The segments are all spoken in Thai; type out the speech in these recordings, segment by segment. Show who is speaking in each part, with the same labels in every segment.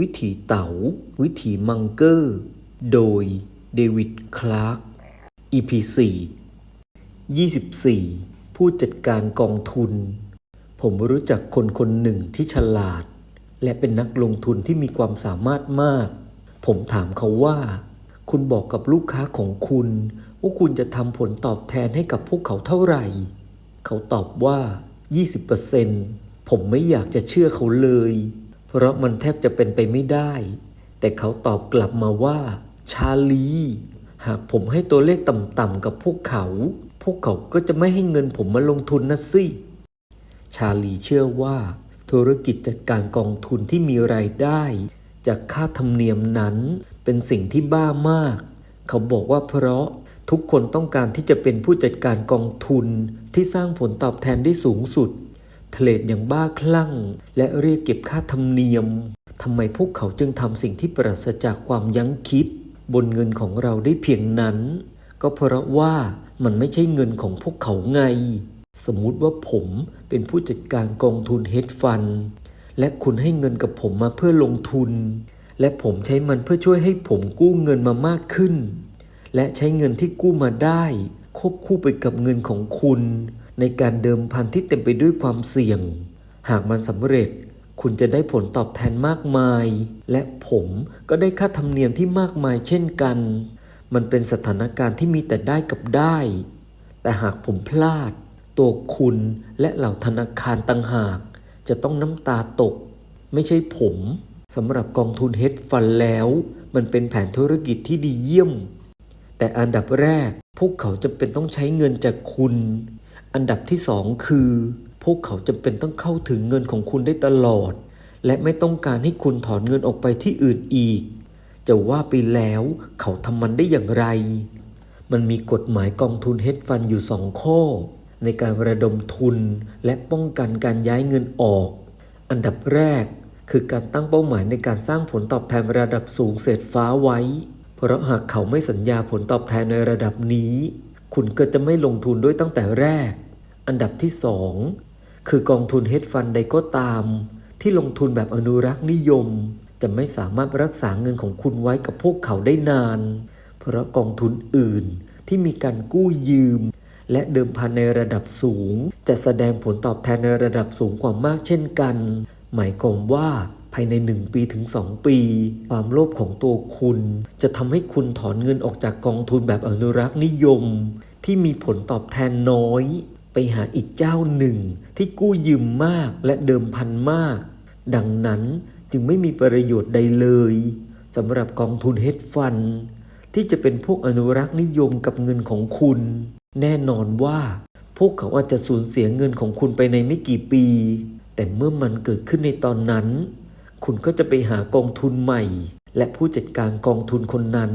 Speaker 1: วิถีเต๋า วิถีมังเกอร์ โดยเดวิด คลาร์ก EP 4 24 ผู้จัดการกองทุน ผมรู้จักคนคนหนึ่งที่ฉลาด และเป็นนักลงทุนที่มีความสามารถมาก ผมถามเขาว่า คุณบอกกับลูกค้าของคุณ ว่าคุณจะทำผลตอบแทนให้กับพวกเขาเท่าไหร่ เขาตอบว่า 20%ผมไม่อยากจะเชื่อเขาเลย เพราะมันแทบจะเป็นไปไม่ได้ แต่เขาตอบกลับมาว่า ชาลี หากผมให้ตัวเลขต่ำๆกับพวกเขา พวกเขาก็จะไม่ให้เงินผมมาลงทุนนะสิ ชาลีเชื่อว่า ธุรกิจจัดการกองทุนที่มีรายได้ จากค่าธรรมเนียมนั้นเป็นสิ่งที่บ้ามาก เขาบอกว่าเพราะทุกคนต้องการที่จะเป็นผู้จัดการกองทุนที่สร้างผลตอบแทนได้สูงสุด เทรดอย่างบ้าคลั่ง และเรียกเก็บค่าธรรมเนียมทำไมพวกเขาจึงทำสิ่งที่ปราศจากความยั้งคิด บนเงินของเราได้เพียงนั้น ก็เพราะว่ามันไม่ใช่เงินของพวกเขาไง สมมุติว่าผมเป็นผู้จัดการกองทุนเฮดฟัน และคุณให้เงินกับผมมาเพื่อลงทุน และผมใช้มันเพื่อช่วยให้ผมกู้เงินมามากขึ้น และใช้เงินที่กู้มาได้ ควบคู่ไปกับเงินของคุณ ในการเดิมพันที่เต็มไปด้วยความเสี่ยง หากมันสำเร็จ คุณจะได้ผลตอบแทนมากมาย และผมก็ได้ค่าธรรมเนียมที่มากมายเช่นกัน มันเป็นสถานการณ์ที่มีแต่ได้กับได้ แต่หากผมพลาด ตัวคุณและเหล่าธนาคารต่างหาก จะต้องน้ำตาตก ไม่ใช่ผมสำหรับกองทุนเฮดฟันแล้ว มันเป็นแผนธุรกิจที่ดีเยี่ยม แต่อันดับแรก พวกเขาจำเป็นต้องใช้เงินจากคุณ อันดับที่สองคือ พวกเขาจำเป็นต้องเข้าถึงเงินของคุณได้ตลอด และไม่ต้องการให้คุณถอนเงินออกไปที่อื่นอีก จะว่าไปแล้วเขาทำมันได้อย่างไร มันมีกฎหมายกองทุนเฮดฟันอยู่สองข้อ ในการระดมทุนและป้องกันการย้ายเงินออก อันดับแรกคือการตั้งเป้าหมายในการสร้างผลตอบแทนระดับสูงเศษฟ้าไว้ เพราะหากเขาไม่สัญญาผลตอบแทนในระดับนี้ คุณก็จะไม่ลงทุนด้วยตั้งแต่แรก อันดับที่สองคือกองทุนเฮดฟันใดก็ตาม ที่ลงทุนแบบอนุรักษ์นิยม จะไม่สามารถรักษาเงินของคุณไว้กับพวกเขาได้นาน เพราะกองทุนอื่นที่มีการกู้ยืม และเดิมพันในระดับสูง จะแสดงผลตอบแทนในระดับสูงกว่ามากเช่นกัน หมายความว่าภายใน 1 ปีถึง 2 ปี ความโลภของตัวคุณ จะทำให้คุณถอนเงินออกจากกองทุนแบบอนุรักษ์นิยม ที่มีผลตอบแทนน้อย ไปหาอีกเจ้าหนึ่ง ที่กู้ยืมมากและเดิมพันมาก ดังนั้นจึงไม่มีประโยชน์ใดเลยสำหรับกองทุนเฮดฟัน ที่จะเป็นพวกอนุรักษ์นิยมกับเงินของคุณ แน่นอนว่า พวกเขาอาจจะสูญเสียเงินของคุณไปในไม่กี่ปี แต่เมื่อมันเกิดขึ้นในตอนนั้น คุณก็จะไปหากองทุนใหม่ และผู้จัดการกองทุนคนนั้น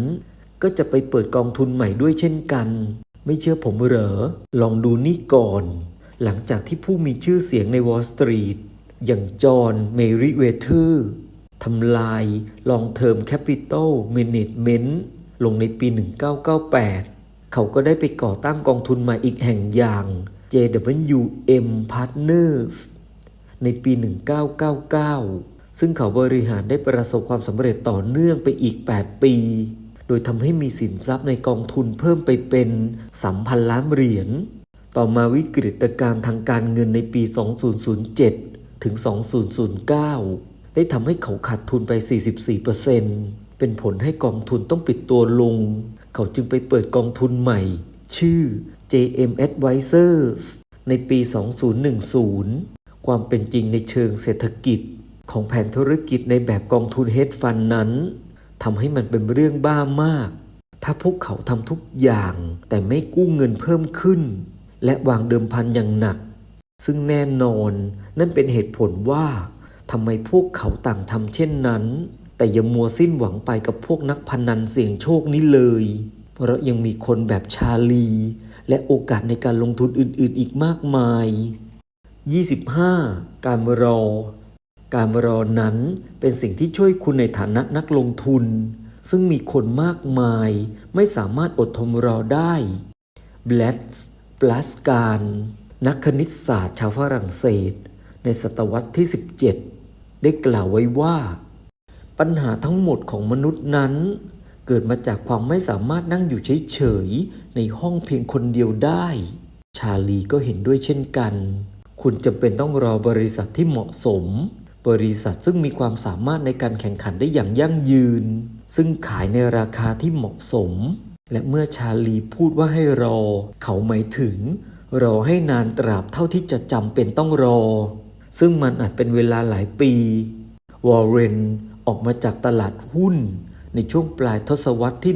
Speaker 1: ก็จะไปเปิดกองทุนใหม่ด้วยเช่นกัน ไม่เชื่อผมเหรอ ลองดูนี่ก่อน หลังจากที่ผู้มีชื่อเสียงในวอลสตรีทอย่างจอห์นเมริเวเทอร์ทำลาย Long Term Capital Management ลงในปี 1998 เขาก็ได้ไปก่อตั้งกองทุนใหม่อีกแห่งอย่าง JWM Partners ในปี 1999 ซึ่งเขาบริหารได้ประสบความสำเร็จต่อเนื่องไปอีก 8 ปี โดยทำให้มีสินทรัพย์ในกองทุนเพิ่มไปเป็น3,000 ล้านเหรียญ ต่อมาวิกฤตการณ์ทางการเงินในปี 2007 ถึง 2009 ได้ทำให้เขาขาดทุนไป 44%เป็นผลให้กองทุนต้องปิดตัวลง เขาจึงไปเปิดกองทุนใหม่ ชื่อ JM Advisors ในปี 2010 ความเป็นจริงในเชิงเศรษฐกิจของแผนธุรกิจในแบบกองทุนเฮดฟันนั้น ทำให้มันเป็นเรื่องบ้ามาก ถ้าพวกเขาทำทุกอย่าง แต่ไม่กู้เงินเพิ่มขึ้น และวางเดิมพันอย่างหนัก ซึ่งแน่นอนนั่นเป็นเหตุผลว่าทำไมพวกเขาต่างทำเช่นนั้น แต่อย่ามัวสิ้นหวังไปกับพวกนักพนันเสี่ยงโชคนี้เลย เพราะยังมีคนแบบชาลี และโอกาสในการลงทุนอื่นๆอีกมากมาย 25. การรอ การรอนั้นเป็นสิ่งที่ช่วยคุณในฐานะนักลงทุน ซึ่งมีคนมากมายไม่สามารถอดทนรอได้ b l a s p l a s k a r นักคณิตศาสตร์ชาวฝรั่งเศส ในศตวรรษที่ 17 ได้กล่าวไว้ว่า ปัญหาทั้งหมดของมนุษย์นั้น เกิดมาจากความไม่สามารถนั่งอยู่เฉยๆ ในห้องเพียงคนเดียวได้ ชาลีก็เห็นด้วยเช่นกัน คุณจำเป็นต้องรอบริษัทที่เหมาะสม บริษัทซึ่งมีความสามารถในการแข่งขันได้อย่างยั่งยืน ซึ่งขายในราคาที่เหมาะสม และเมื่อชาลีพูดว่าให้รอ เขาหมายถึง รอให้นานตราบเท่าที่จะจำเป็นต้องรอ ซึ่งมันอาจเป็นเวลาหลายปี วอร์เรนออกมาจากตลาดหุ้น ในช่วงปลายทศวรรษที่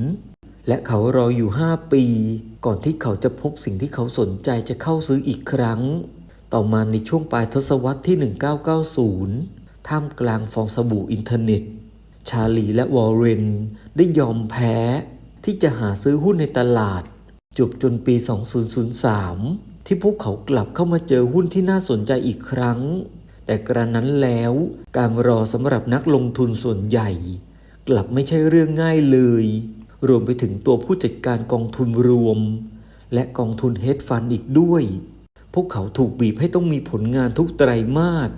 Speaker 1: 1960 และเขารออยู่ 5 ปี ก่อนที่เขาจะพบสิ่งที่เขาสนใจจะเข้าซื้ออีกครั้ง ต่อมาในช่วงปลายทศวรรษที่ 1990 ท่ามกลางฟองสบู่อินเทอร์เน็ต ชาลีและวอร์เรนได้ยอมแพ้ที่จะหาซื้อหุ้นในตลาด จบจนปี 2003 ที่พวกเขากลับเข้ามาเจอหุ้นที่น่าสนใจอีกครั้ง แต่กระนั้นแล้วการรอสำหรับนักลงทุนส่วนใหญ่ กลับไม่ใช่เรื่องง่ายเลย รวมไปถึงตัวผู้จัดการกองทุนรวม และกองทุนเฮดฟันอีกด้วย พวกเขาถูกบีบให้ต้องมีผลงานทุกไตรมาส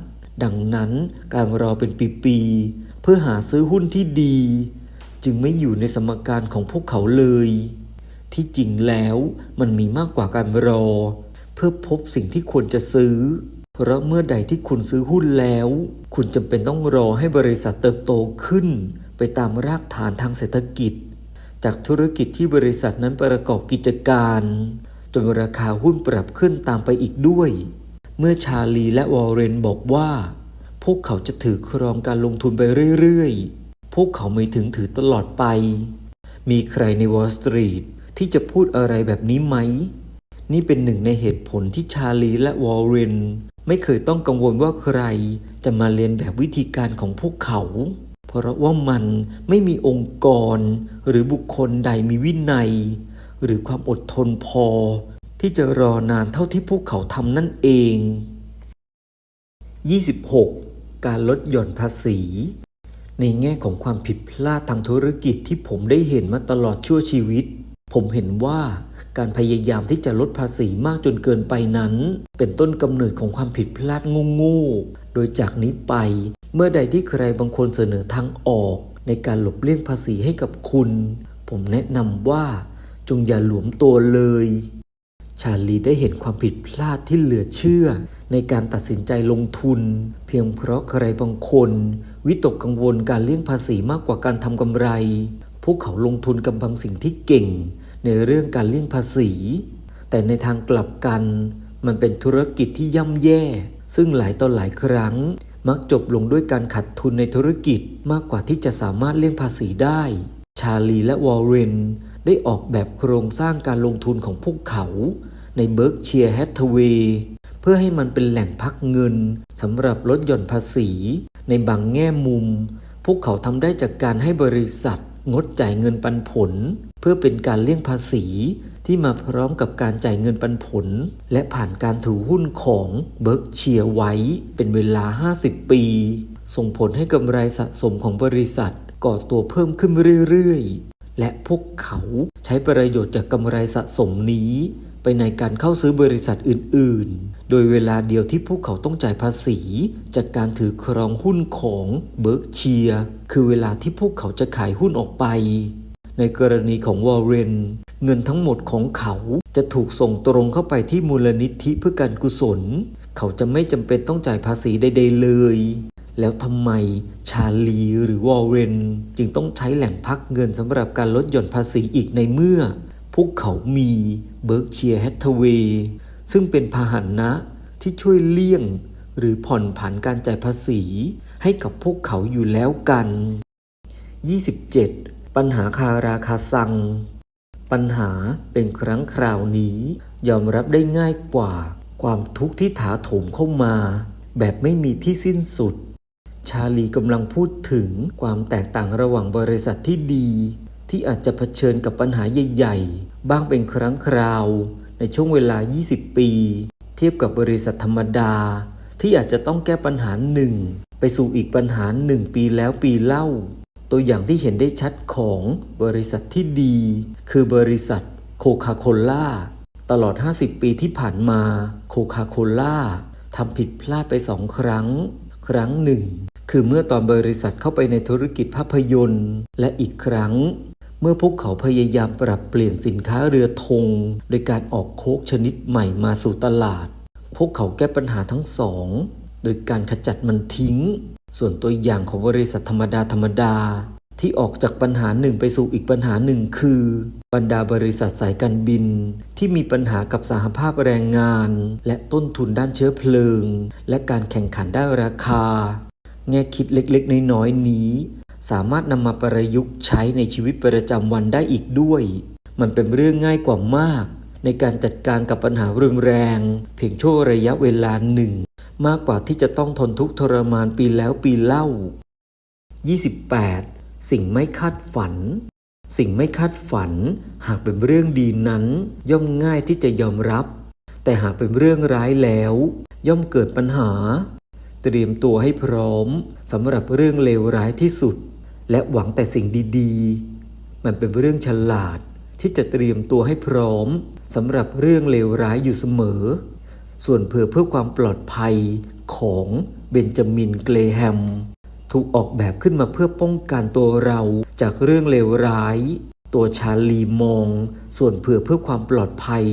Speaker 1: ดังนั้นการรอเป็นปีๆเพื่อหาซื้อหุ้นที่ดี จึงไม่อยู่ในสมการของพวกเขาเลย ที่จริงแล้วมันมีมากกว่าการรอ เพื่อพบสิ่งที่ควรจะซื้อ เพราะเมื่อใดที่คุณซื้อหุ้นแล้ว คุณจำเป็นต้องรอให้บริษัทเติบโตขึ้น ไปตามรากฐานทางเศรษฐกิจ จากธุรกิจที่บริษัทนั้นประกอบกิจการ จนราคาหุ้นปรับขึ้นตามไปอีกด้วย เมื่อชาลีและวอร์เรนบอกว่า พวกเขาจะถือครองการลงทุนไปเรื่อยๆ พวกเขาไม่ถึงถือตลอดไป มีใครในวอลสตรีทที่จะพูดอะไรแบบนี้ไหม นี่เป็นหนึ่งในเหตุผลที่ชาลีและวอร์เรนไม่เคยต้องกังวลว่าใครจะมาเรียนแบบวิธีการของพวกเขา เพราะว่ามันไม่มีองค์กรหรือบุคคลใดมีวินัย หรือความอดทนพอ ที่จะรอนานเท่าที่พวกเขาทำนั่นเอง 26. การลดหย่อนภาษี ในแง่ของความผิดพลาดทางธุรกิจที่ผมได้เห็นมาตลอดชั่วชีวิต ผมเห็นว่าการพยายามที่จะลดภาษีมากจนเกินไปนั้น เป็นต้นกำเนิดของความผิดพลาดโง่ๆโดยจากนี้ไป เมื่อใดที่ใครบางคนเสนอทางออก ในการหลบเลี่ยงภาษีให้กับคุณ ผมแนะนำว่า จงอย่าหลวมตัวเลย ชาลีได้เห็นความผิดพลาดที่เหลือเชื่อ ในการตัดสินใจลงทุน เพียงเพราะใครบางคน วิตกกังวลการเลี่ยงภาษีมากกว่าการทำกำไร พวกเขาลงทุนกับบางสิ่งที่เก่ง ในเรื่องการเลี่ยงภาษี แต่ในทางกลับกัน มันเป็นธุรกิจที่ย่ำแย่ ซึ่งหลายต่อหลายครั้งมักจบลงด้วยการขาดทุนในธุรกิจมากกว่าที่จะสามารถเลี่ยงภาษีได้ ชาลีและวอร์เรน ได้ออกแบบโครงสร้างการลงทุนของพวกเขาในเบิร์กเชียร์แฮทเวย์เพื่อให้มันเป็นแหล่งพักเงินสำหรับลดหย่อนภาษี ในบางแง่มุม พวกเขาทำได้จากการให้บริษัท งดจ่ายเงินปันผล เพื่อเป็นการเลี่ยงภาษีที่มาพร้อมกับการจ่ายเงินปันผล และผ่านการถือหุ้นของเบิร์กเชียร์ไว้เป็นเวลา 50 ปี ส่งผลให้กำไรสะสมของบริษัทก่อตัวเพิ่มขึ้นเรื่อย และพวกเขาใช้ประโยชน์จากกำไรสะสมนี้ ไปในการเข้าซื้อบริษัทอื่น ๆ โดยเวลาเดียวที่พวกเขาต้องจ่ายภาษี จากการถือครองหุ้นของเบิร์กเชียคือเวลาที่พวกเขาจะขายหุ้นออกไป ในกรณีของวอร์เรนเงินทั้งหมดของเขาจะถูกส่งตรงเข้าไปที่มูลนิธิเพื่อการกุศล เขาจะไม่จำเป็นต้องจ่ายภาษีใด ๆ เลย แล้วทำไมชาลีหรือวอร์เรน จึงต้องใช้แหล่งพักเงินสำหรับการลดหย่อนภาษีอีกในเมื่อ พวกเขามีเบิร์กเชียร์แฮทเวย์ซึ่งเป็นพาหนะที่ช่วยเลี่ยง หรือผ่อนผันการจ่ายภาษีให้กับพวกเขาอยู่แล้วกัน 27. ปัญหาคาราคาซัง ปัญหาเป็นครั้งคราวนี้ ยอมรับได้ง่ายกว่า ความทุกข์ที่ถาโถมเข้ามา แบบไม่มีที่สิ้นสุด ชาลีกำลังพูดถึงความแตกต่างระหว่างบริษัทที่ดี ที่อาจจะเผชิญกับปัญหาใหญ่ๆ บ้างเป็นครั้งคราว ในช่วงเวลา 20 ปี เทียบกับบริษัทธรรมดา ที่อาจจะต้องแก้ปัญหาหนึ่งไปสู่อีกปัญหาหนึ่งปีแล้วปีเล่า ตัวอย่างที่เห็นได้ชัดของบริษัทที่ดี คือบริษัทโคคาโคล่าตลอด 50 ปีที่ผ่านมาโคคาโคล่าทำผิดพลาดไปสองครั้ง ครั้งหนึ่ง คือเมื่อตอนบริษัทเข้าไปในธุรกิจภาพยนตร์ และอีกครั้ง เมื่อพวกเขาพยายามปรับเปลี่ยนสินค้าเรือธงโดยการออกโคกชนิดใหม่มาสู่ตลาด พวกเขาแก้ปัญหาทั้งสอง โดยการขจัดมันทิ้ง ส่วนตัวอย่างของบริษัทธรรมดาธรรมดาที่ออกจากปัญหาหนึ่งไปสู่อีกปัญหาหนึ่งคือ บรรดาบริษัทสายการบิน ที่มีปัญหากับสหภาพแรงงาน และต้นทุนด้านเชื้อเพลิง และการแข่งขันด้านราคา แง่คิดเล็กๆ น้อยๆนี้ สามารถนำมาประยุกต์ใช้ในชีวิตประจำวันได้อีกด้วย มันเป็นเรื่องง่ายกว่ามาก ในการจัดการกับปัญหารุนแรง เพียงช่วระยะเวลาหนึ่ง มากกว่าที่จะต้องทนทุกข์ทรมานปีแล้วปีเล่า 28. สิ่งไม่คาดฝัน สิ่งไม่คาดฝัน หากเป็นเรื่องดีนั้น ย่อมง่ายที่จะยอมรับ แต่หากเป็นเรื่องร้ายแล้ว ย่อมเกิดปัญหา เตรียมตัวให้พร้อมสำหรับเรื่องเลวร้ายที่สุด และหวังแต่สิ่งดีๆ มันเป็นเรื่องฉลาดที่จะเตรียมตัวให้พร้อมสำหรับเรื่องเลวร้ายอยู่เสมอ ส่วนเพื่อเพื่อความปลอดภัยของเบนจามินเกรแฮม ถูกออกแบบขึ้นมาเพื่อป้องกันตัวเราจากเรื่องเลวร้าย ตัวชาลีมอง ส่วนเผื่อเพื่อความปลอดภัย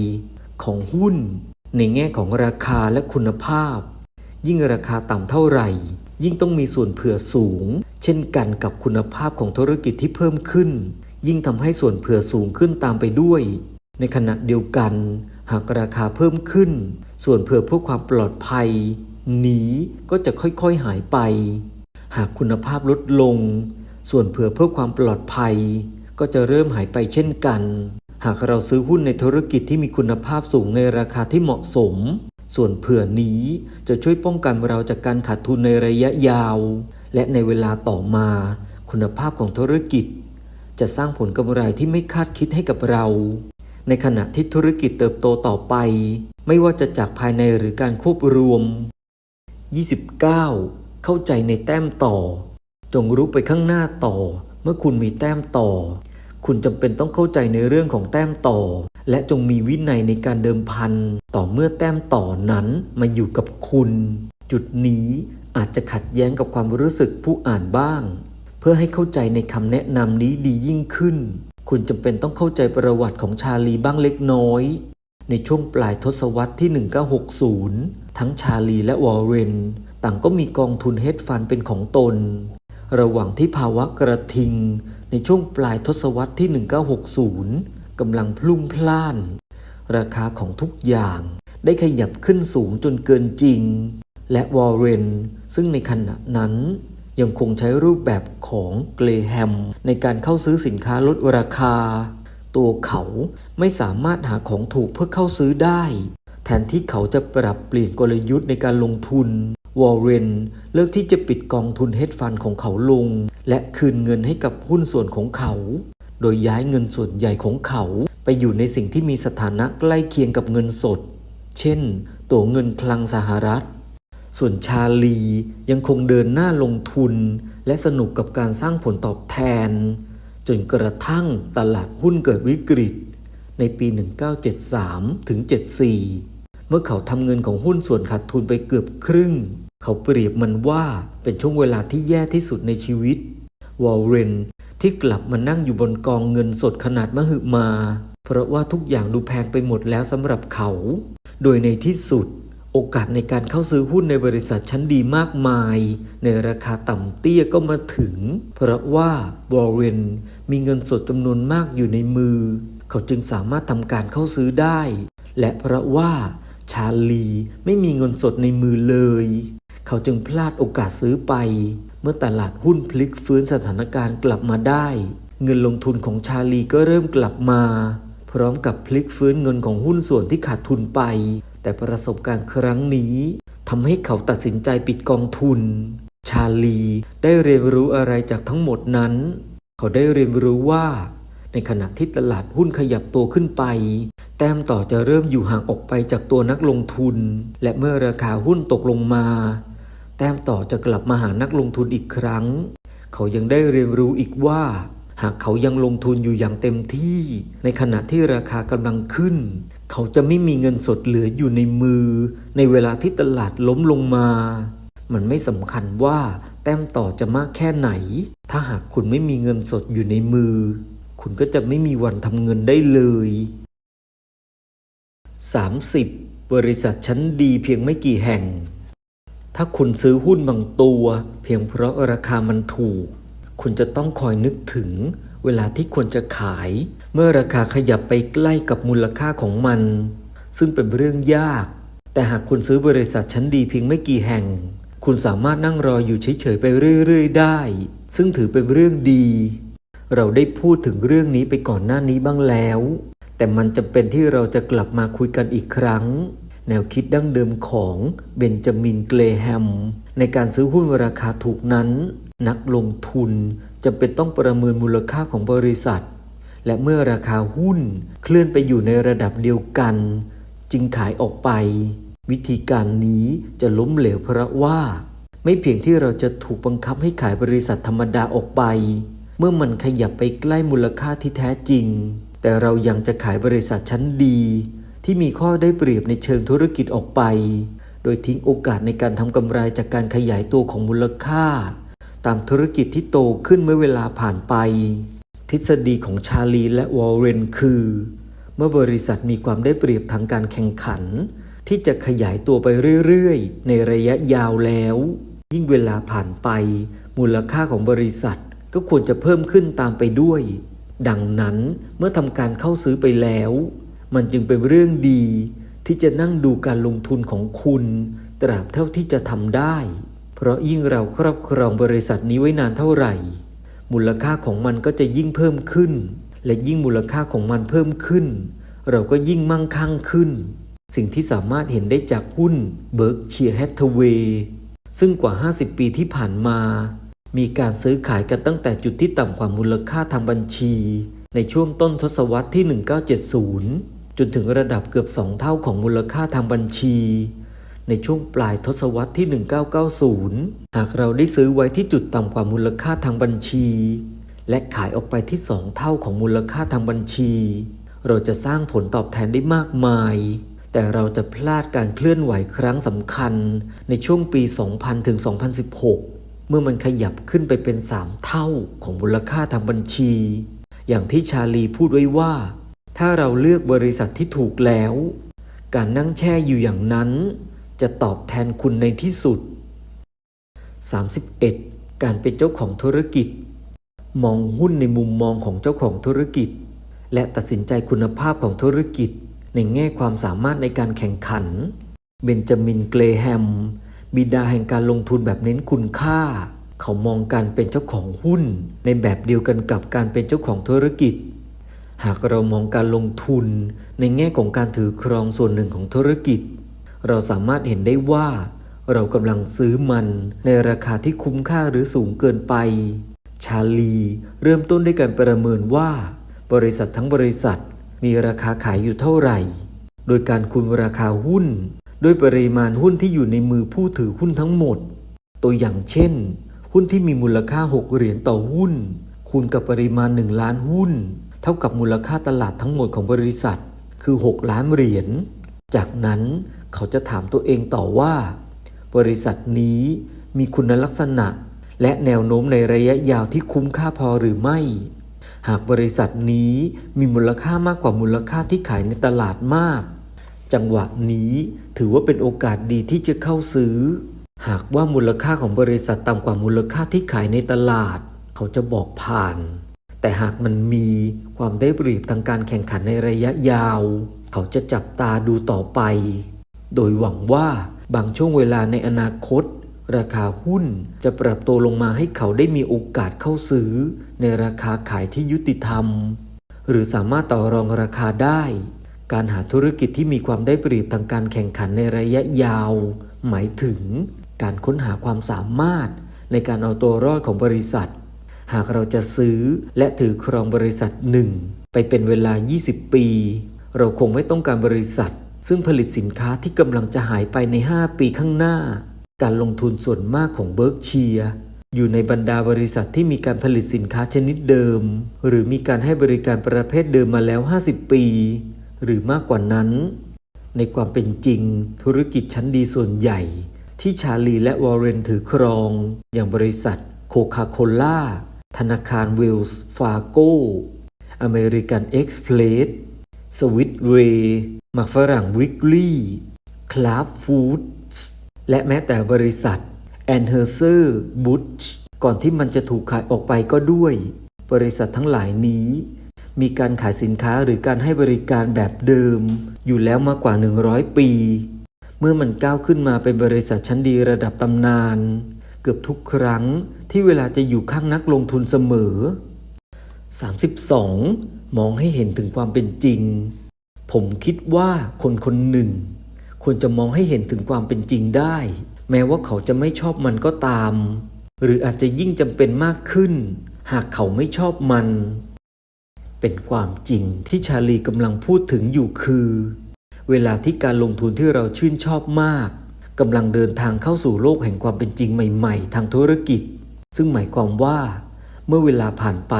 Speaker 1: ของหุ้น ในแง่ของราคาและคุณภาพ ยิ่งราคาต่ำเท่าไหร่ ยิ่งต้องมีส่วนเผื่อสูง เช่นกันกับคุณภาพของธุรกิจที่เพิ่มขึ้น ยิ่งทำให้ส่วนเผื่อสูงขึ้นตามไปด้วย ในขณะเดียวกัน หากราคาเพิ่มขึ้น ส่วนเผื่อเพื่อความปลอดภัย นี้ก็จะค่อยๆหายไป หากคุณภาพลดลง ส่วนเผื่อเพื่อความปลอดภัย ก็จะเริ่มหายไปเช่นกัน หากเราซื้อหุ้นในธุรกิจที่มีคุณภาพสูงในราคาที่เหมาะสม ส่วนเผื่อนี้จะช่วยป้องกันเราจากการขาดทุนในระยะยาว และในเวลาต่อมา คุณภาพของธุรกิจ จะสร้างผลกำไรที่ไม่คาดคิดให้กับเรา ในขณะที่ธุรกิจเติบโตต่อไป ไม่ว่าจะจากภายในหรือการควบรวม 29 เข้าใจในแต้มต่อ จงรู้ไปข้างหน้าต่อ เมื่อคุณมีแต้มต่อ คุณจำเป็นต้องเข้าใจในเรื่องของแต้มต่อ และจงมีวินัยในการเดิมพัน ต่อเมื่อแต้มต่อนั้นมาอยู่กับคุณ จุดนี้อาจจะขัดแย้งกับความรู้สึกผู้อ่านบ้าง เพื่อให้เข้าใจในคำแนะนำนี้ดียิ่งขึ้น คุณจำเป็นต้องเข้าใจประวัติของชาลีบ้างเล็กน้อย ในช่วงปลายทศวรรษที่ 1960 ทั้งชาลีและวอร์เรน ต่างก็มีกองทุนเฮดฟันเป็นของตน ระหว่างที่ภาวะกระทิง ในช่วงปลายทศวรรษที่ 1960กำลังพลุ่งพล่าน ราคาของทุกอย่างได้ขยับขึ้นสูงจนเกินจริง และวอร์เรน ซึ่งในขณะนั้น ยังคงใช้รูปแบบของเกรแฮม ในการเข้าซื้อสินค้าลดราคา ตัวเขาไม่สามารถหาของถูกเพื่อเข้าซื้อได้ แทนที่เขาจะปรับเปลี่ยนกลยุทธ์ในการลงทุน วอร์เรนเลือกที่จะปิดกองทุนเฮดฟันของเขาลง และคืนเงินให้กับหุ้นส่วนของเขา โดยย้ายเงินส่วนใหญ่ของเขา ไปอยู่ในสิ่งที่มีสถานะใกล้เคียงกับเงินสด เช่น ตัวเงินคลังสหรัฐ ส่วนชาลียังคงเดินหน้าลงทุน และสนุกกับการสร้างผลตอบแทน จนกระทั่งตลาดหุ้นเกิดวิกฤต ในปี 1973 ถึง 74เมื่อเขาทำเงินของหุ้นส่วนขาดทุนไปเกือบครึ่ง เขาเปรียบมันว่าเป็นช่วงเวลาที่แย่ที่สุดในชีวิต วอลเรนที่กลับมานั่งอยู่บนกองเงินสดขนาดมหึมา เพราะว่าทุกอย่างดูแพงไปหมดแล้วสำหรับเขา โดยในที่สุด โอกาสในการเข้าซื้อหุ้นในบริษัทชั้นดีมากมาย ในราคาต่ำเตี้ยก็มาถึง เพราะว่าวอร์เรนมีเงินสดจำนวนมากอยู่ในมือ เขาจึงสามารถทำการเข้าซื้อได้ และเพราะว่าชาลีไม่มีเงินสดในมือเลย เขาจึงพลาดโอกาสซื้อไป เมื่อตลาดหุ้นพลิกฟื้นสถานการณ์กลับมาได้ เงินลงทุนของชาลีก็เริ่มกลับมา พร้อมกับพลิกฟื้นเงินของหุ้นส่วนที่ขาดทุนไป แต่ประสบการณ์ครั้งนี้ทำให้เขาตัดสินใจปิดกองทุน ชาลีได้เรียนรู้อะไรจากทั้งหมดนั้น เขาได้เรียนรู้ว่า ในขณะที่ตลาดหุ้นขยับตัวขึ้นไป แต้มต่อจะเริ่มอยู่ห่างออกไปจากตัวนักลงทุน และเมื่อราคาหุ้นตกลงมา แต้มต่อจะกลับมาหานักลงทุนอีกครั้ง เขายังได้เรียนรู้อีกว่า หากเขายังลงทุนอยู่อย่างเต็มที่ ในขณะที่ราคากำลังขึ้น เขาจะไม่มีเงินสดเหลืออยู่ในมือ ในเวลาที่ตลาดล้มลงมา มันไม่สำคัญว่าแต้มต่อจะมากแค่ไหน ถ้าหากคุณไม่มีเงินสดอยู่ในมือ คุณก็จะไม่มีวันทำเงินได้เลย 30. บริษัทชั้นดีเพียงไม่กี่แห่ง ถ้าคุณซื้อหุ้นบางตัว เพียงเพราะราคามันถูก คุณจะต้องคอยนึกถึง เวลาที่ควรจะขาย เมื่อราคาขยับไปใกล้กับมูลค่าของมัน ซึ่งเป็นเรื่องยาก แต่หากคุณซื้อบริษัทชั้นดีเพียงไม่กี่แห่ง คุณสามารถนั่งรออยู่เฉยๆไปเรื่อยๆได้ ซึ่งถือเป็นเรื่องดี เราได้พูดถึงเรื่องนี้ไปก่อนหน้านี้บ้างแล้ว แต่มันจำเป็นที่เราจะกลับมาคุยกันอีกครั้ง แนวคิดดั้งเดิมของเบนจามินเกรแฮม ในการซื้อหุ้นราคาถูกนั้น นักลงทุนจะเป็นต้องประเมินมูลค่าของบริษัท และเมื่อราคาหุ้นเคลื่อนไปอยู่ในระดับเดียวกัน จึงขายออกไป วิธีการนี้จะล้มเหลวเพราะว่า ไม่เพียงที่เราจะถูกบังคับให้ขายบริษัทธรรมดาออกไป เมื่อมันขยับไปใกล้มูลค่าที่แท้จริง แต่เรายังจะขายบริษัทชั้นดี ที่มีข้อได้เปรียบในเชิงธุรกิจออกไป โดยทิ้งโอกาสในการทำกำไรจากการขยายตัวของมูลค่า ตามธุรกิจที่โตขึ้นเมื่อเวลาผ่านไป ทฤษฎีของชาลีและวอลเรนคือ เมื่อบริษัทมีความได้เปรียบทางการแข่งขัน ที่จะขยายตัวไปเรื่อยๆ ในระยะยาวแล้ว ยิ่งเวลาผ่านไป มูลค่าของบริษัทก็ควรจะเพิ่มขึ้นตามไปด้วย ดังนั้นเมื่อทำการเข้าซื้อไปแล้ว มันจึงเป็นเรื่องดีที่จะนั่งดูการลงทุนของคุณ ตราบเท่าที่จะทำได้ เพราะยิ่งเราครอบครองบริษัทนี้ไว้นานเท่าไหร่ มูลค่าของมันก็จะยิ่งเพิ่มขึ้น และยิ่งมูลค่าของมันเพิ่มขึ้น เราก็ยิ่งมั่งคั่งขึ้น สิ่งที่สามารถเห็นได้จากหุ้นเบิร์กเชียร์แฮทเวย์ซึ่งกว่า 50 ปีที่ผ่านมา มีการซื้อขายกันตั้งแต่จุดที่ต่ำกว่ามูลค่าทางบัญชี ในช่วงต้นทศวรรษที่ 1970 จนถึงระดับเกือบ2เท่าของมูลค่าทางบัญชี ในช่วงปลายทศวรรษที่ 1990 หากเราได้ซื้อไว้ที่จุดต่ำกว่ามูลค่าทางบัญชี และขายออกไปที่2เท่าของมูลค่าทางบัญชี เราจะสร้างผลตอบแทนได้มากมาย แต่เราจะพลาดการเคลื่อนไหวครั้งสำคัญในช่วงปี 2000 ถึง 2016 เมื่อมันขยับขึ้นไปเป็น 3 เท่าของมูลค่าทางบัญชี อย่างที่ชาลีพูดไว้ว่า ถ้าเราเลือกบริษัทที่ถูกแล้ว การนั่งแช่อยู่อย่างนั้น จะตอบแทนคุณในที่สุด 31. การเป็นเจ้าของธุรกิจ มองหุ้นในมุมมองของเจ้าของธุรกิจ และตัดสินใจคุณภาพของธุรกิจ ในแง่ความสามารถในการแข่งขัน เบนจามิน เกรแฮม บิดาแห่งการลงทุนแบบเน้นคุณค่า เขามองการเป็นเจ้าของหุ้น ในแบบเดียวกันกับการเป็นเจ้าของธุรกิจ หากเรามองการลงทุนในแง่ของการถือครองส่วนหนึ่งของธุรกิจ เราสามารถเห็นได้ว่า เรากำลังซื้อมันในราคาที่คุ้มค่าหรือสูงเกินไป ชาลี เริ่มต้นด้วยการประเมินว่า บริษัททั้งบริษัท มีราคาขายอยู่เท่าไหร่ โดยการคูณราคาหุ้น ด้วยปริมาณหุ้นที่อยู่ในมือผู้ถือหุ้นทั้งหมด ตัวอย่างเช่น หุ้นที่มีมูลค่า 6 เหรียญต่อหุ้น คูณกับปริมาณ 1 ล้านหุ้น ท่ากับมูลค่าตลาดทั้งหมดของบริษัท คือ 6 ล้านเหรียญ จากนั้นเขาจะถามตัวเองต่อว่า บริษัทนี้มีคุณลักษณะ และแนวโน้มในระยะยาวที่คุ้มค่าพอหรือไม่ หากบริษัทนี้มีมูลค่ามากกว่ามูลค่าที่ขายในตลาดมาก จังหวะนี้ถือว่าเป็นโอกาสดีที่จะเข้าซื้อ หากว่ามูลค่าของบริษัทต่ำกว่ามูลค่าที่ขายในตลาด เขาจะบอกผ่าน แต่หากมันมีความได้เปรียบทางการแข่งขันในระยะยาว เขาจะจับตาดูต่อไป โดยหวังว่าบางช่วงเวลาในอนาคต ราคาหุ้นจะปรับตัวลงมาให้เขาได้มีโอกาสเข้าซื้อ ในราคาขายที่ยุติธรรม หรือสามารถต่อรองราคาได้ การหาธุรกิจที่มีความได้เปรียบทางการแข่งขันในระยะยาว หมายถึงการค้นหาความสามารถในการเอาตัวรอดของบริษัท หากเราจะซื้อและถือครองบริษัทหนึ่งไปเป็นเวลา 20 ปี เราคงไม่ต้องการบริษัท ซึ่งผลิตสินค้าที่กำลังจะหายไปใน 5 ปีข้างหน้า การลงทุนส่วนมากของเบิร์กเชียอยู่ในบรรดาบริษัทที่มีการผลิตสินค้าชนิดเดิม หรือมีการให้บริการประเภทเดิมมาแล้ว 50 ปี หรือมากกว่านั้น ในความเป็นจริง ธุรกิจชั้นดีส่วนใหญ่ ที่ชาลีและวอร์เรนถือครอง อย่างบริษัทโคคาโคล่า ธนาคารเวลส์ฟาโกอเมริกันเอ็กซ์เพลสสวิตเรย์มักฝรั่งวิกลี่คลาฟฟู้ดและแม้แต่บริษัทแอนเฮอร์เซอร์บุชก่อนที่มันจะถูกขายออกไปก็ด้วย บริษัททั้งหลายนี้ มีการขายสินค้าหรือการให้บริการแบบเดิม อยู่แล้วมากกว่า 100 ปี เมื่อมันก้าวขึ้นมาเป็นบริษัทชั้นดีระดับตำนาน กือบทุกครั้งที่เวลาจะอยู่ข้างนักลงทุนเสมอ 32. มองให้เห็นถึงความเป็นจริง ผมคิดว่าคนคนหนึ่ง ควรจะมองให้เห็นถึงความเป็นจริงได้ แม้ว่าเขาจะไม่ชอบมันก็ตาม หรืออาจจะยิ่งจำเป็นมากขึ้น หากเขาไม่ชอบมัน เป็นความจริงที่ชาลีกำลังพูดถึงอยู่คือ เวลาที่การลงทุนที่เราชื่นชอบมาก กำลังเดินทางเข้าสู่โลกแห่งความเป็นจริงใหม่ ๆ ทางธุรกิจ ซึ่งหมายความว่า เมื่อเวลาผ่านไป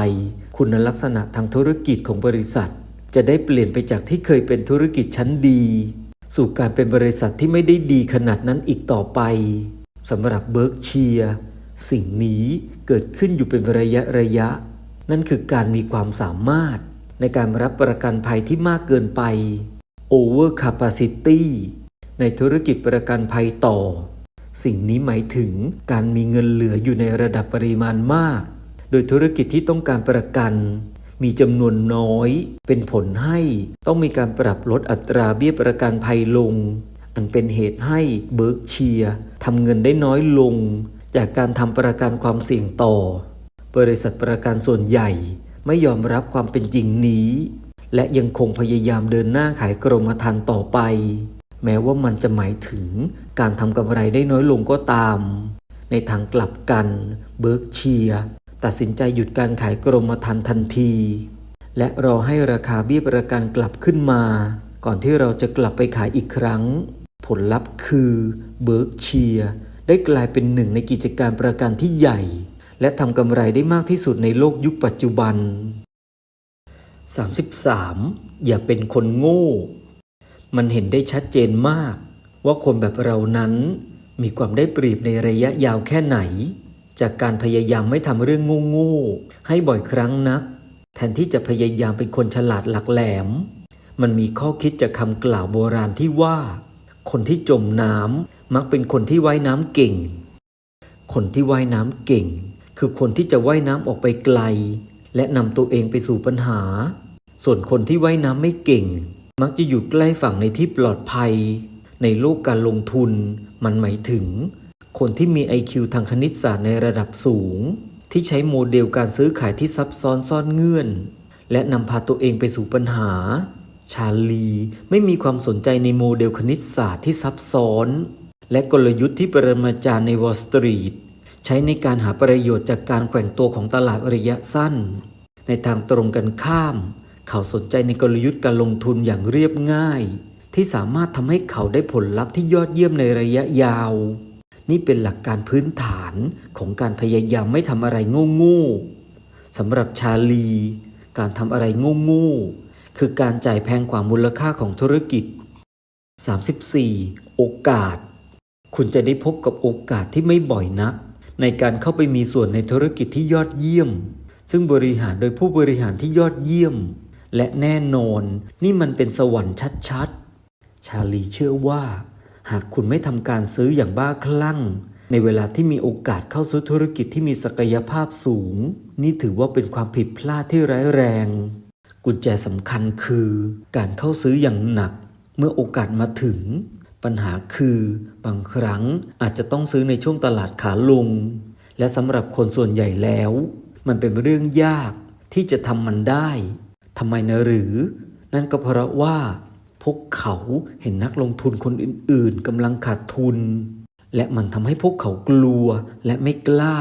Speaker 1: คุณลักษณะทางธุรกิจของบริษัท จะได้เปลี่ยนไปจากที่เคยเป็นธุรกิจชั้นดี สู่การเป็นบริษัทที่ไม่ได้ดีขนาดนั้นอีกต่อไปสำหรับเบิร์กเชียสิ่งนี้เกิดขึ้นอยู่เป็นระยะระยะ นั่นคือการมีความสามารถ ในการรับประกันภัยที่มากเกินไป over capacity ในธุรกิจประกันภัยต่อ สิ่งนี้หมายถึงการมีเงินเหลืออยู่ในระดับปริมาณมาก โดยธุรกิจที่ต้องการประกัน มีจำนวนน้อย เป็นผลให้ต้องมีการปรับลดอัตราเบี้ยประกันภัยลง อันเป็นเหตุให้เบิร์กเชียร์ทำเงินได้น้อยลง จากการทำประกันความเสี่ยงต่อ บริษัทประกันส่วนใหญ่ไม่ยอมรับความเป็นจริงนี้และยังคงพยายามเดินหน้าขายกรมธรรม์ต่อไป แม้ว่ามันจะหมายถึงการทำกำไรได้น้อยลงก็ตาม ในทางกลับกัน เบิร์กเชียตัดสินใจหยุดการขายกรมธรรม์ทันที และรอให้ราคาเบี้ยประกันกลับขึ้นมา ก่อนที่เราจะกลับไปขายอีกครั้ง ผลลัพธ์คือเบิร์กเชียได้กลายเป็นหนึ่งในกิจการประกันที่ใหญ่ และทำกำไรได้มากที่สุดในโลกยุคปัจจุบัน 33. อย่าเป็นคนโง่ มันเห็นได้ชัดเจนมาก ว่าคนแบบเรานั้นมีความได้เปรียบในระยะยาวแค่ไหน จากการพยายามไม่ทำเรื่องโง่ๆให้บ่อยครั้งนัก แทนที่จะพยายามเป็นคนฉลาดหลักแหลม มันมีข้อคิดจากคำกล่าวโบราณที่ว่า คนที่จมน้ำมักเป็นคนที่ว่ายน้ำเก่ง คนที่ว่ายน้ำเก่ง คือคนที่จะว่ายน้ำออกไปไกล และนำตัวเองไปสู่ปัญหา ส่วนคนที่ว่ายน้ำไม่เก่ง มักจะอยู่ใกล้ฝั่งในที่ปลอดภัย ในโลกการลงทุน มันหมายถึง คนที่มี IQ ทางคณิตศาสตร์ในระดับสูง ที่ใช้โมเดลการซื้อขายที่ซับซ้อนซ่อนเงื่อน และนำพาตัวเองไปสู่ปัญหา ชาลีไม่มีความสนใจในโมเดลคณิตศาสตร์ที่ซับซ้อน และกลยุทธ์ที่ปรมาจารย์ในวอลสตรีทใช้ในการหาประโยชน์จากการแกว่งตัวของตลาดระยะสั้น ในทางตรงกันข้าม เขาสนใจในกลยุทธ์การลงทุนอย่างเรียบง่าย ที่สามารถทำให้เขาได้ผลลัพธ์ที่ยอดเยี่ยมในระยะยาว นี่เป็นหลักการพื้นฐานของการพยายามไม่ทำอะไรโง่ๆสำหรับชาลี การทำอะไรโง่ๆคือการจ่ายแพงกว่ามูลค่าของธุรกิจ 34. โอกาส คุณจะได้พบกับโอกาสที่ไม่บ่อยนัก ในการเข้าไปมีส่วนในธุรกิจที่ยอดเยี่ยม ซึ่งบริหารโดยผู้บริหารที่ยอดเยี่ยม และแน่นอน นี่มันเป็นสวรรค์ชัดๆ ชาลีเชื่อว่า หากคุณไม่ทำการซื้ออย่างบ้าคลั่ง ในเวลาที่มีโอกาสเข้าซื้อธุรกิจที่มีศักยภาพสูง นี่ถือว่าเป็นความผิดพลาดที่ร้ายแรง กุญแจสำคัญคือ การเข้าซื้ออย่างหนัก เมื่อโอกาสมาถึง ปัญหาคือบางครั้งอาจจะต้องซื้อในช่วงตลาดขาลง และสำหรับคนส่วนใหญ่แล้ว มันเป็นเรื่องยากที่จะทำมันได้ ทำไมนะหรือ นั่นก็เพราะว่า พวกเขาเห็นนักลงทุนคนอื่นๆกำลังขาดทุน และมันทำให้พวกเขากลัวและไม่กล้า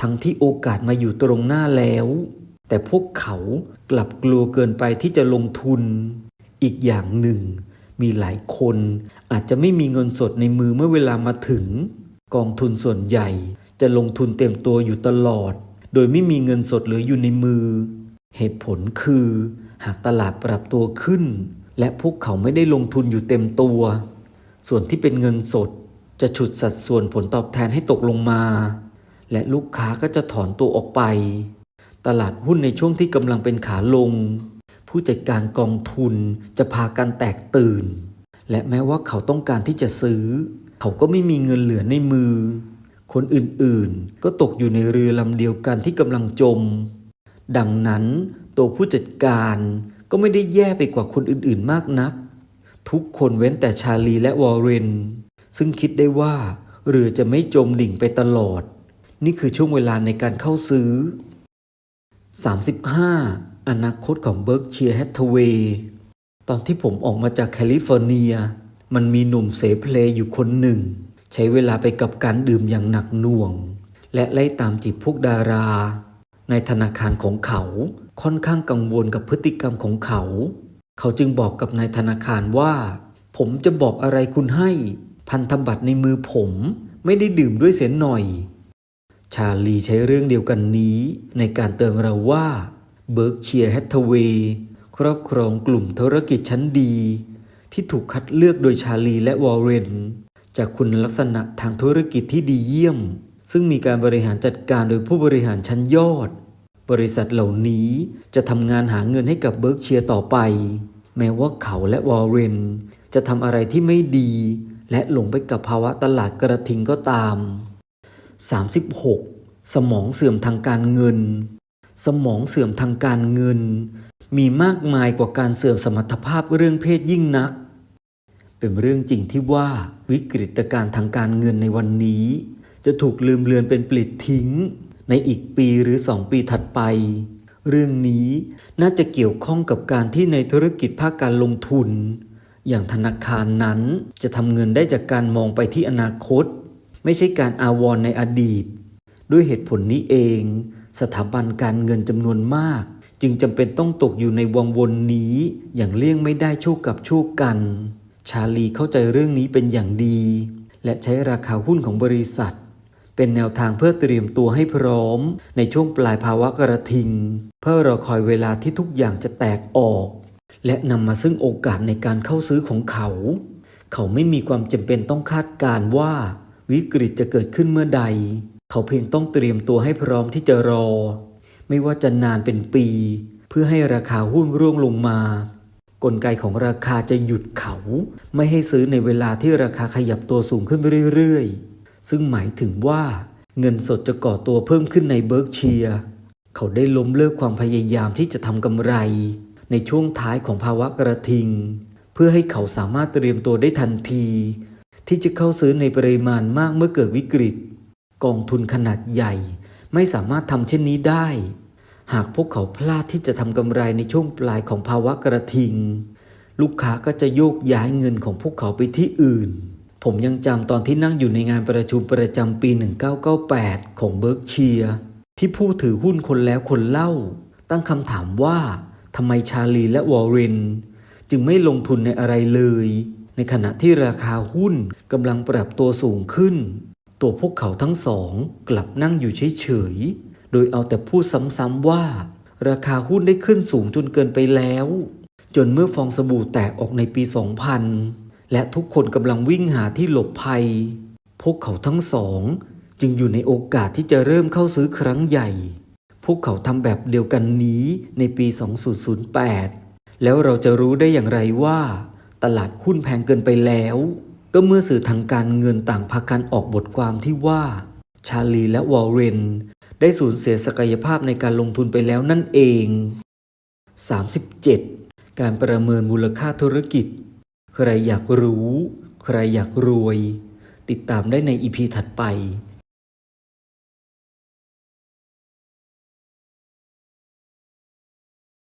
Speaker 1: ทั้งที่โอกาสมาอยู่ตรงหน้าแล้ว แต่พวกเขากลับกลัวเกินไปที่จะลงทุน อีกอย่างหนึ่ง มีหลายคนอาจจะไม่มีเงินสดในมือเมื่อเวลามาถึง กองทุนส่วนใหญ่จะลงทุนเต็มตัวอยู่ตลอด โดยไม่มีเงินสดเหลืออยู่ในมือ เหตุผลคือหากตลาดปรับตัวขึ้น และพวกเขาไม่ได้ลงทุนอยู่เต็มตัว ส่วนที่เป็นเงินสดจะฉุดสัดส่วนผลตอบแทนให้ตกลงมา และลูกค้าก็จะถอนตัวออกไป ตลาดหุ้นในช่วงที่กำลังเป็นขาลง ผู้จัดการกองทุนจะพากันแตกตื่น และแม้ว่าเขาต้องการที่จะซื้อ เขาก็ไม่มีเงินเหลือในมือ คนอื่นๆ ก็ตกอยู่ในเรือลำเดียวกันที่กำลังจม ดังนั้นตัวผู้จัดการก็ไม่ได้แย่ไปกว่าคนอื่นๆมากนัก ทุกคนเว้นแต่ชาลีและวอร์เรน ซึ่งคิดได้ว่าเรือจะไม่จมดิ่งไปตลอด นี่คือช่วงเวลาในการเข้าซื้อ 35 อนาคตของเบิร์กเชียร์แฮทเวย์ตอนที่ผมออกมาจากแคลิฟอร์เนีย มันมีหนุ่มเสเพลอยู่คนหนึ่ง ใช้เวลาไปกับการดื่มอย่างหนักหน่วง และไล่ตามจีบพวกดารา ในธนาคารของเขาค่อนข้างกังวลกับพฤติกรรมของเขา เขาจึงบอกกับนายธนาคารว่า ผมจะบอกอะไรคุณให้ พันธบัตรในมือผมไม่ได้ดื่มด้วยเสียหน่อย ชาลีใช้เรื่องเดียวกันนี้ในการเตือนเราว่าเบิร์กเชียร์แฮทเวย์ครอบครองกลุ่มธุรกิจชั้นดี ที่ถูกคัดเลือกโดยชาลีและวอร์เรน จากคุณลักษณะทางธุรกิจที่ดีเยี่ยม ซึ่งมีการบริหารจัดการโดยผู้บริหารชั้นยอด บริษัทเหล่านี้จะทำงานหาเงินให้กับเบิร์กเชียร์ต่อไป แม้ว่าเขาและวอร์เรนจะทำอะไรที่ไม่ดี และหลงไปกับภาวะตลาดกระทิงก็ตาม 36. สมองเสื่อมทางการเงิน สมองเสื่อมทางการเงิน มีมากมายกว่าการเสื่อมสมรรถภาพเรื่องเพศยิ่งนัก เป็นเรื่องจริงที่ว่าวิกฤตการณ์ทางการเงินในวันนี้ จะถูกลืมเลือนเป็นปลิดทิ้ง ในอีกปีหรือสองปีถัดไป เรื่องนี้น่าจะเกี่ยวข้องกับการที่ในธุรกิจภาคการลงทุน อย่างธนาคารนั้นจะทำเงินได้จากการมองไปที่อนาคต ไม่ใช่การอาวรในอดีต ด้วยเหตุผลนี้เอง สถาบันการเงินจำนวนมาก จึงจำเป็นต้องตกอยู่ในวังวนนี้ อย่างเลี่ยงไม่ได้โชคกับโชคกัน ชาลีเข้าใจเรื่องนี้เป็นอย่างดี และใช้ราคาหุ้นของบริษัท เป็นแนวทางเพื่อเตรียมตัวให้พร้อม ในช่วงปลายภาวะกระทิง เพื่อรอคอยเวลาที่ทุกอย่างจะแตกออก และนำมาซึ่งโอกาสในการเข้าซื้อของเขา เขาไม่มีความจำเป็นต้องคาดการณ์ว่า วิกฤตจะเกิดขึ้นเมื่อใด เขาเพียงต้องเตรียมตัวให้พร้อมที่จะรอ ไม่ว่าจะนานเป็นปี เพื่อให้ราคาหุ้นร่วงลงมากลไกของราคาจะหยุดเขา ไม่ให้ซื้อในเวลาที่ราคาขยับตัวสูงขึ้นไปเรื่อยๆ ซึ่งหมายถึงว่าเงินสดจะก่อตัวเพิ่มขึ้นในเบิร์กเชียร์เขาได้ล้มเลิกความพยายามที่จะทำกำไร ในช่วงท้ายของภาวะกระทิง เพื่อให้เขาสามารถเตรียมตัวได้ทันที ที่จะเข้าซื้อในปริมาณมากเมื่อเกิดวิกฤต กองทุนขนาดใหญ่ ไม่สามารถทำเช่นนี้ได้ หากพวกเขาพลาดที่จะทำกำไรในช่วงปลายของภาวะกระทิง ลูกค้าก็จะโยกย้ายเงินของพวกเขาไปที่อื่น ผมยังจำตอนที่นั่งอยู่ในงานประชุมประจำปี 1998 ของเบิร์กเชียร์ที่ผู้ถือหุ้นคนแล้วคนเล่า ตั้งคำถามว่าทำไมชาลีและวอร์เรนจึงไม่ลงทุนในอะไรเลย ในขณะที่ราคาหุ้นกำลังปรับตัวสูงขึ้น ตัวพวกเขาทั้งสองกลับนั่งอยู่เฉยๆ โดยเอาแต่พูดซ้ำๆว่า ราคาหุ้นได้ขึ้นสูงจนเกินไปแล้ว จนเมื่อฟองสบู่แตกออกในปี 2000 และทุกคนกำลังวิ่งหาที่หลบภัย พวกเขาทั้งสอง จึงอยู่ในโอกาสที่จะเริ่มเข้าซื้อครั้งใหญ่ พวกเขาทำแบบเดียวกันนี้ในปี 2008 แล้วเราจะรู้ได้อย่างไรว่า ตลาดหุ้นแพงเกินไปแล้ว ก็เมื่อสื่อทางการเงินต่างพากันออกบทความที่ว่า ชาลีและวอลเรนได้สูญเสียศักยภาพในการลงทุนไปแล้วนั่นเอง 37. การประเมินมูลค่าธุรกิจ ใครอยากรู้ ใครอยากรวย ติดตามได้ในอีพีถัดไป